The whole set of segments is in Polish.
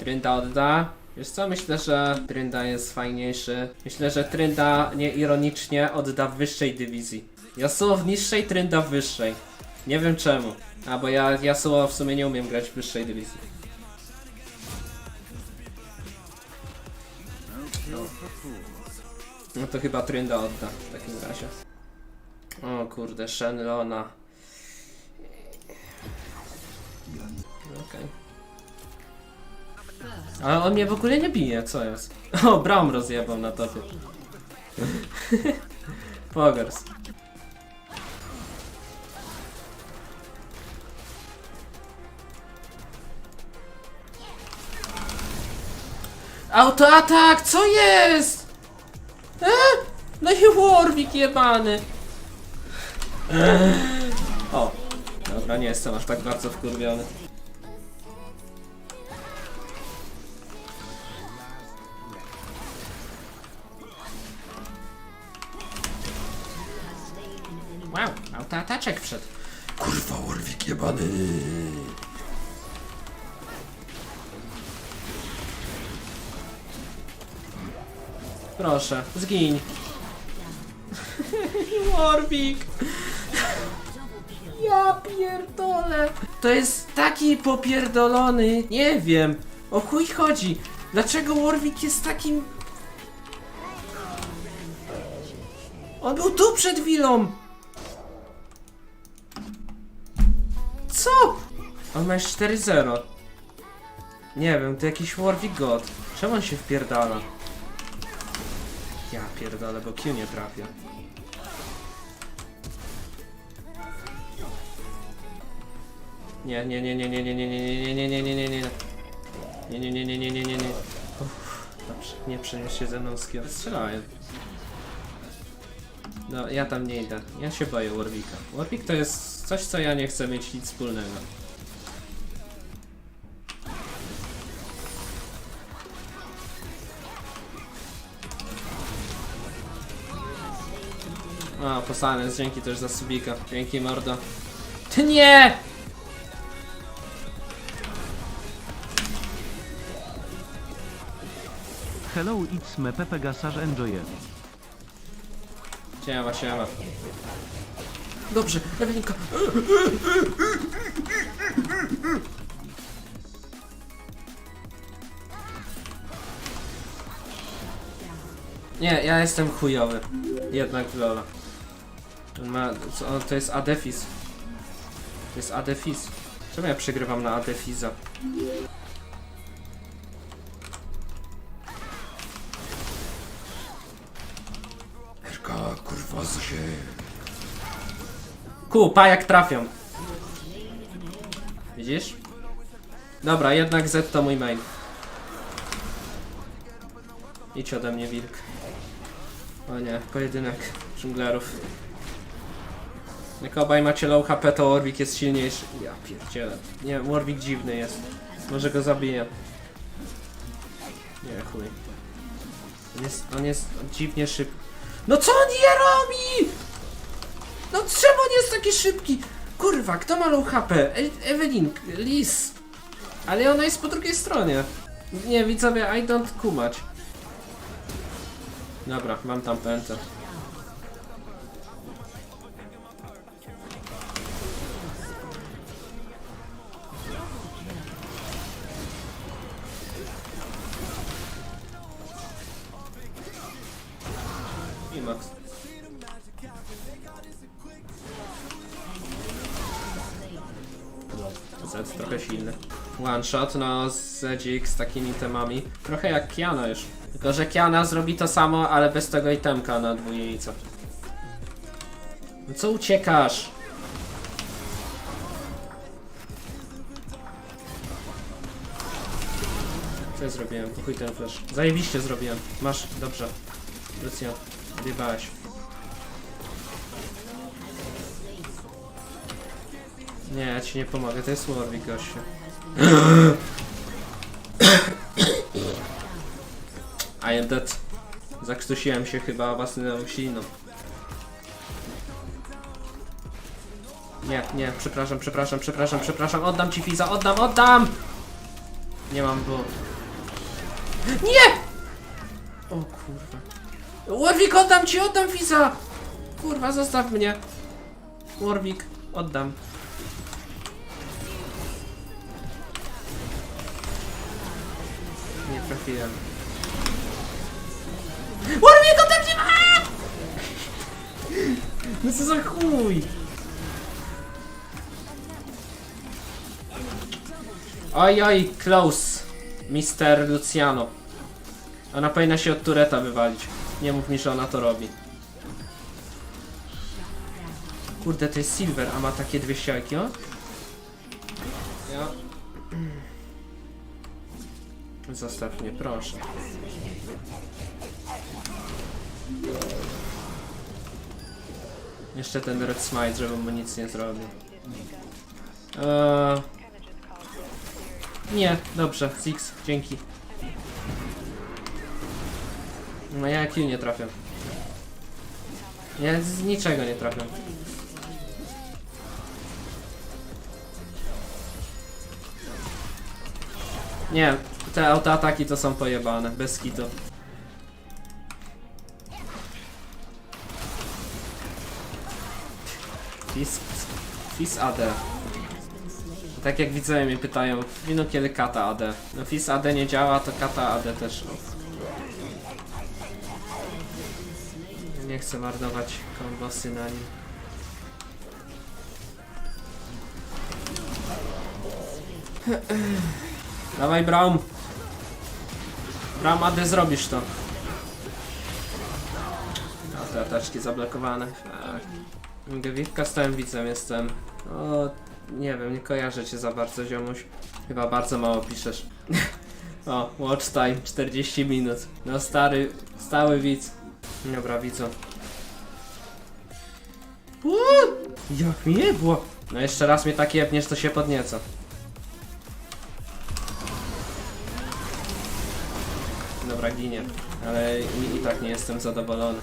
Trynda odda. Wiesz co, myślę, że Trynda jest fajniejszy. Myślę, że Trynda nieironicznie odda w wyższej dywizji. Yasuo w niższej, Trynda w wyższej. Nie wiem czemu. A bo ja Yasuo w sumie nie umiem grać w wyższej dywizji. No. to chyba Trynda odda w takim razie. O kurde, Shenlona. Okej. Ale on mnie w ogóle nie bije, co jest? O, Braum rozjebał na topie. Pogers. Autoatak, co jest? E? No i Warwick jebany. Eee. O, dobra, nie jestem aż tak bardzo wkurwiony. Autoataczek wszedł. Kurwa, Warwick jebany. Proszę, zgiń. Warwick. Ja pierdolę. To jest taki popierdolony. Nie wiem. O chuj chodzi. Dlaczego Warwick jest takim... On był tu przed chwilą. Co? On ma już 4-0. Nie wiem, to jakiś Warwick God. Czemu on się wpierdala? Ja pierdolę, bo Q nie trafia. Nie, nie, nie, nie, nie, nie, nie, nie, nie, nie, nie, nie, nie, nie. Nie, nie, nie, nie, nie, nie, nie, nie. Uff, Dobrze, nie przeniósł się ze mną z. Strzelałem. No, ja tam nie idę. Ja się boję Warwicka. Warwick to jest coś, co ja nie chcę mieć nic wspólnego. A, poslanec, dzięki też za subika. Dzięki, mordo. Ty nie! Hello it's me Pepe Gasarz enjoy. Siema, siema. Dobrze, Ewelinka. Nie, ja jestem chujowy. Jednak w Lola. On ma, co, on, to jest Adefis. To jest Adefis. Czemu ja przegrywam na Adefiza? Kupa jak trafią. Widzisz? Dobra, jednak Z to mój main. Idź ode mnie, wilk. O nie, pojedynek dżunglerów. Jak obaj macie low HP, to Warwick jest silniejszy. Ja pierdzielę. Nie, Warwick dziwny jest. Może go zabiję. Nie, chuj. On jest, on jest dziwnie szybki. No co on je robi? No czemu on jest taki szybki? Kurwa, kto ma low HP? E Ewelin, Lis. Ale ona jest po drugiej stronie. Nie, widzowie, I don't kumać. Dobra, mam tam pętę. I max. Z trochę silny. One shot, no Zedzik z takimi temami. Trochę jak Kiana już. Tylko, że Kiana zrobi to samo, ale bez tego itemka na dwójce. No co uciekasz? Co ja zrobiłem? Pochuj ten flash. Zajebiście zrobiłem. Masz, dobrze. Lucio, Nie, ja ci nie pomogę, to jest Warwick, gościu. I am dead. Zakrztusiłem się chyba własną silną. Nie, nie, przepraszam, przepraszam, przepraszam, przepraszam, oddam ci Fiza, oddam, oddam! Nie mam, bo Nie! O kurwa. Warwick, oddam ci, oddam Fiza! Kurwa, zostaw mnie. Warwick, oddam. Nie trafiłem. Warwick, oddam ci! Aaa! No co za chuj! Oj, oj, close. Mister Luciano. Ona powinna się od Tureta wywalić. Nie mów mi, że ona to robi. Kurde, to jest Silver, a ma takie dwie ścianki, o? Ja. Zostaw mnie, proszę. Jeszcze ten Red Smite, żeby mu nic nie zrobił. Eee... Nie, dobrze, Six, dzięki. No ja kill nie trafię. Ja z niczego nie trafię. Nie, te autoataki to są pojebane, bez kitu. Fis, Fis AD. Tak jak widzowie mnie pytają, no kiedy kata AD? No Fis AD nie działa, to kata AD też. O. Nie chcę marnować kombosy na nim. Dawaj Braum! Braum AD zrobisz to. A te ataczki zablokowane. Gewitka stałem widzem jestem. O, nie wiem, nie kojarzę cię za bardzo, ziomuś. Chyba bardzo mało piszesz. o, watch time, 40 minut. No stary, stały widz. Dobra, widzę. Uuu, Jak mi było? No jeszcze raz mnie tak jebniesz, to się podnieca. Dobra, ginie. Ale i, i tak nie jestem zadowolony.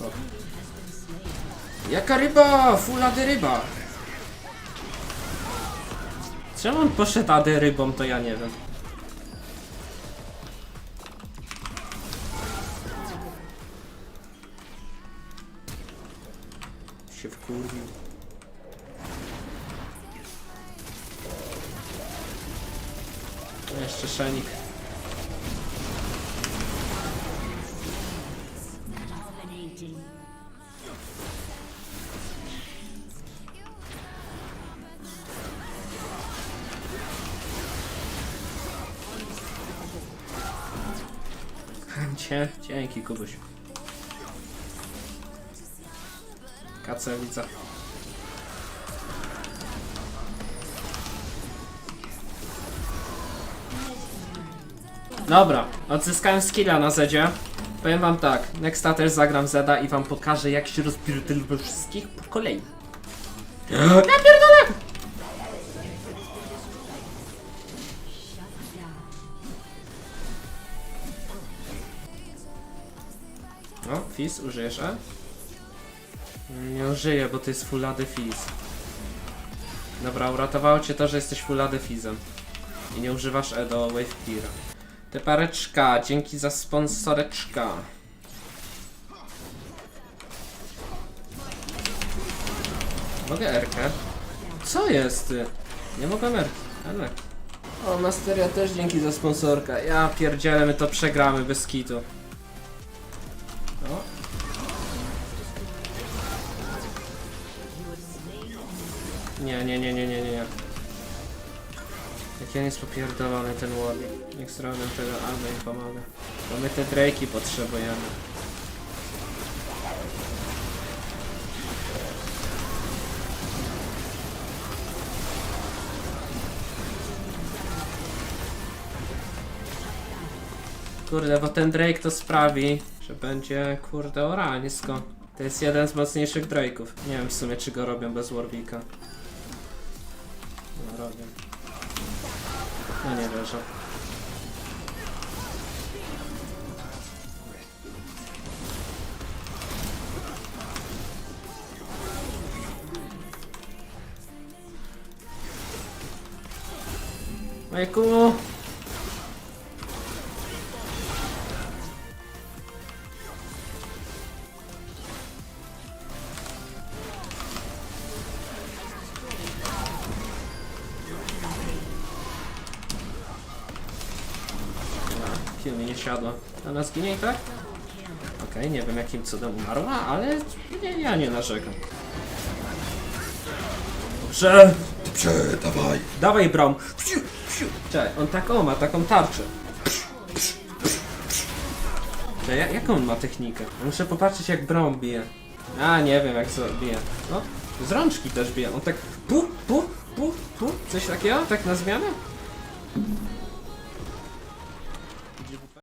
O. Jaka ryba? Full ady ryba. Czemu on poszedł ady rybą, to ja nie wiem. Się wkurwił. No Jeszcze szenik. Dzie, dzięki Kubuś. Kacewica. Dobra, odzyskałem skilla na Zedzie. Powiem wam tak, Nexta też zagram Zeda i wam pokażę jak się rozpierdolę wszystkich po kolei. Napierdolę! Fizz, użyjesz E? Nie użyję, bo to jest full AD Fizz. Dobra, uratowało cię to, że jesteś full AD Fizzem. I nie używasz E do Wave Cleara. Te pareczka, dzięki za sponsoreczka. Mogę Erkę? Co jest? ty? Nie mogę Erki. Ale. O, Masteria też dzięki za sponsorka. Ja pierdzielę, my to przegramy bez kitu. O. Nie, nie, nie, nie, nie, nie. Jaki on jest popierdolony ten Warwick. Niech zrobię tego albo im pomaga. Bo my te Drake'i potrzebujemy. Kurde, bo ten Drake to sprawi, że będzie, kurde, oralnie skąd. To jest jeden z mocniejszych Drake'ów. Nie wiem w sumie, czy go robią bez Warwicka. No, robią. No nie wierzę. Majku! Siadła. Ona zginie i tak? Okej, nie wiem jakim cudem umarła, ale nie, ja nie narzekam. Dobrze! Dobrze, dawaj. Dawaj Braum! Psiu, psiu. Czekaj, on taką ma, taką tarczę. Czekaj, jak- jaką on ma technikę? Muszę popatrzeć jak Braum bije. A, nie wiem jak co bije. No, z rączki też bije. On tak pu, pu, pu, pu. Coś takiego? Tak na zmianę?